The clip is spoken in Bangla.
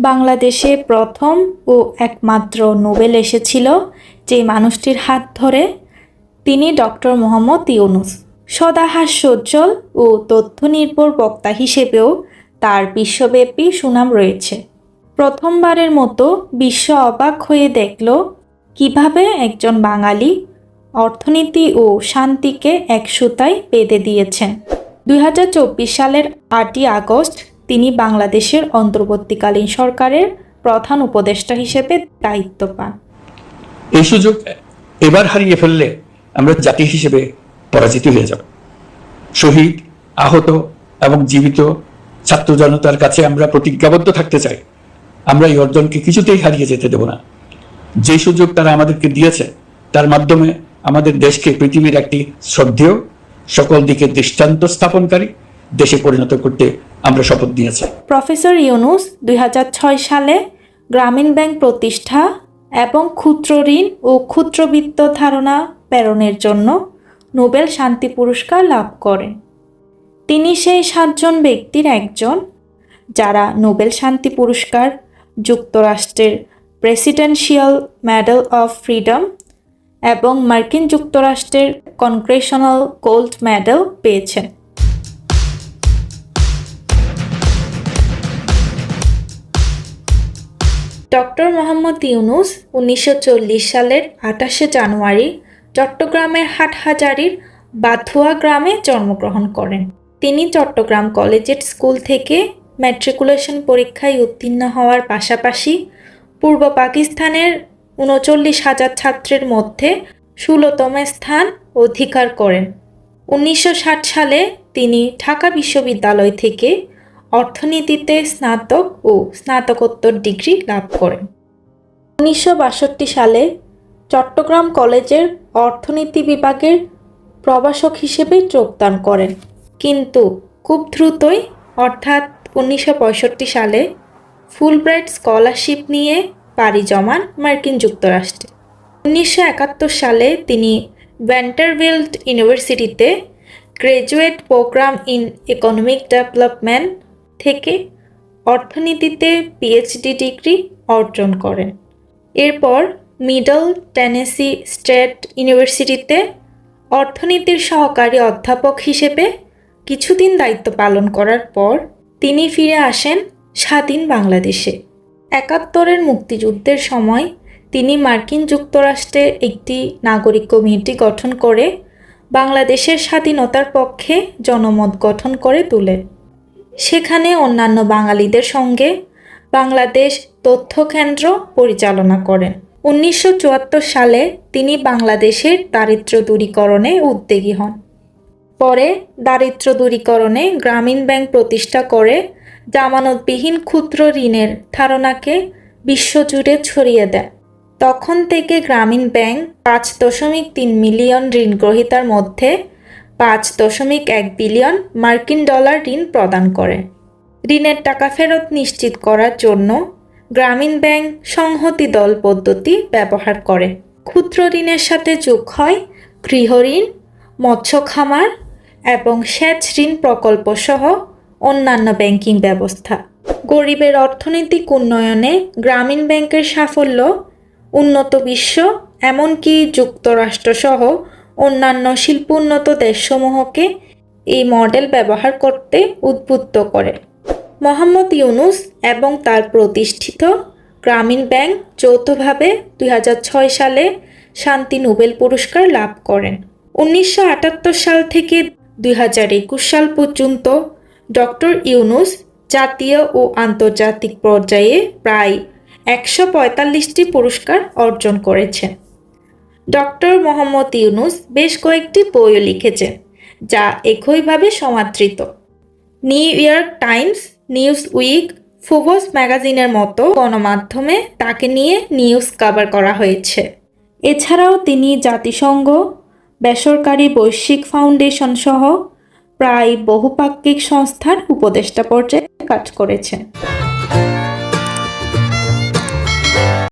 বাংলাদেশে প্রথম ও একমাত্র নোবেল এসেছিল যে মানুষটির হাত ধরে, তিনি ডক্টর মোহাম্মদ ইউনুস। সদা হাস্যোজ্জ্বল ও তথ্য নির্ভর বক্তা হিসেবেও তার বিশ্বব্যাপী সুনাম রয়েছে। প্রথমবারের মতো বিশ্ব অবাক হয়ে দেখল কীভাবে একজন বাঙালি অর্থনীতি ও শান্তিকে এক সুতায় বেঁধে দিয়েছেন। দু হাজার চব্বিশ সালের আটই আগস্ট তিনি বাংলাদেশের অন্তর্বর্তীকালীন সরকারের প্রধান উপদেষ্টা হিসেবে দায়িত্ব পান। এই সুযোগ এবার হারিয়ে ফেললে আমরা জাতি হিসেবে পরাজিত হয়ে যাব। শহীদ, আহত এবং জীবিত ছাত্র জনতার কাছে আমরা প্রতিজ্ঞাবদ্ধ থাকতে চাই। আমরা এই অর্জনকে কিছুতেই হারিয়ে যেতে দেব না। যে সুযোগ তারা আমাদেরকে দিয়েছে, তার মাধ্যমে আমাদের দেশকে পৃথিবীর একটি শ্রদ্ধেয়, সকল দিকে দৃষ্টান্ত স্থাপনকারী দেশে পরিণত করতে আমরা শপথ নিয়েছি প্রফেসর ইউনুস, দুই হাজার ছয় সালে গ্রামীণ ব্যাংক প্রতিষ্ঠা এবং ক্ষুদ্র ঋণ ও ক্ষুদ্রবিত্ত ধারণা প্রেরণের জন্য নোবেল শান্তি পুরস্কার লাভ করেন। তিনি সেই সাতজন ব্যক্তির একজন যারা নোবেল শান্তি পুরস্কার, যুক্তরাষ্ট্রের প্রেসিডেন্সিয়াল মেডেল অফ ফ্রিডম এবং মার্কিন যুক্তরাষ্ট্রের কনগ্রেশনাল গোল্ড মেডেল পেয়েছেন। ডক্টর মোহাম্মদ ইউনুস উনিশশো চল্লিশ সালের আঠাশে জানুয়ারি চট্টগ্রামের হাটহাজারির বাথুয়া গ্রামে জন্মগ্রহণ করেন। তিনি চট্টগ্রাম কলেজের স্কুল থেকে ম্যাট্রিকুলেশন পরীক্ষায় উত্তীর্ণ হওয়ার পাশাপাশি পূর্ব পাকিস্তানের উনচল্লিশ হাজার ছাত্রের মধ্যে ষোলোতম স্থান অধিকার করেন। উনিশশো ষাট সালে তিনি ঢাকা বিশ্ববিদ্যালয় থেকে অর্থনীতিতে স্নাতক ও স্নাতকোত্তর ডিগ্রি লাভ করেন। উনিশশো বাষট্টি সালে চট্টগ্রাম কলেজের অর্থনীতি বিভাগের প্রভাষক হিসেবে যোগদান করেন। কিন্তু খুব দ্রুতই, অর্থাৎ উনিশশো পঁয়ষট্টি সালে ফুলব্রাইট স্কলারশিপ নিয়ে পাড়ি জমান মার্কিন যুক্তরাষ্ট্রে। উনিশশো একাত্তর সালে তিনি ভ্যান্টারভিল্ড ইউনিভার্সিটিতে graduate program in economic development থেকে অর্থনীতিতে পিএইচডি ডিগ্রি অর্জন করেন। এরপর মিডল টেনেসি স্টেট ইউনিভার্সিটিতে অর্থনীতির সহকারী অধ্যাপক হিসেবে কিছুদিন দায়িত্ব পালন করার পর তিনি ফিরে আসেন স্বাধীন বাংলাদেশে। একাত্তরের মুক্তিযুদ্ধের সময় তিনি মার্কিন যুক্তরাষ্ট্রে একটি নাগরিক কমিটি গঠন করে বাংলাদেশের স্বাধীনতার পক্ষে জনমত গঠন করে তোলেন। সেখানে অন্যান্য বাঙালিদের সঙ্গে বাংলাদেশ তথ্য কেন্দ্র পরিচালনা করেন। উনিশশো চুয়াত্তর সালে তিনি বাংলাদেশের দারিদ্র্য দূরীকরণে উদ্যোগী হন। পরে দারিদ্র্য দূরীকরণে গ্রামীণ ব্যাংক প্রতিষ্ঠা করে জামানতবিহীন ক্ষুদ্র ঋণের ধারণাকে বিশ্বজুড়ে ছড়িয়ে দেয় তখন থেকে গ্রামীণ ব্যাংক পাঁচ দশমিক তিন মিলিয়ন ঋণ গ্রহীতার মধ্যে পাঁচ দশমিক এক বিলিয়ন মার্কিন ডলার ঋণ প্রদান করে। ঋণের টাকা ফেরত নিশ্চিত করার জন্য গ্রামীণ ব্যাংক সংহতি দল পদ্ধতি ব্যবহার করে। ক্ষুদ্র ঋণের সাথে যোগ হয় গৃহঋণ মৎস্য খামার এবং সেচ ঋণ প্রকল্প সহ অন্যান্য ব্যাংকিং ব্যবস্থা। গরিবের অর্থনৈতিক উন্নয়নে গ্রামীণ ব্যাংকের সাফল্য, উন্নত বিশ্ব, এমনকি যুক্তরাষ্ট্রসহ অন্যান্য শিল্পোন্নত দেশসমূহকে এই মডেল ব্যবহার করতে উদ্বুদ্ধ করে। মোহাম্মদ ইউনুস এবং তার প্রতিষ্ঠিত গ্রামীণ ব্যাংক যৌথভাবে দুই হাজার ছয় সালে শান্তি নোবেল পুরস্কার লাভ করেন। উনিশশো আটাত্তর সাল থেকে দুই হাজার একুশ সাল পর্যন্ত ডক্টর ইউনুস জাতীয় ও আন্তর্জাতিক পর্যায়ে প্রায় একশো পঁয়তাল্লিশটি পুরস্কার অর্জন করেছেন। ডক্টর মোহাম্মদ ইউনুস বেশ কয়েকটি বইও লিখেছেন যা একইভাবে সমাদৃত। New York Times Newsweek Forbes ম্যাগাজিনের মতো গণমাধ্যমে তাকে নিয়ে নিউজ কভার করা হয়েছে। এছাড়াও তিনি জাতিসংঘ, বেসরকারি বৈশ্বিক ফাউন্ডেশন সহ প্রায় বহুপাক্ষিক সংস্থার উপদেষ্টা পর্যায়ে কাজ করেছেন।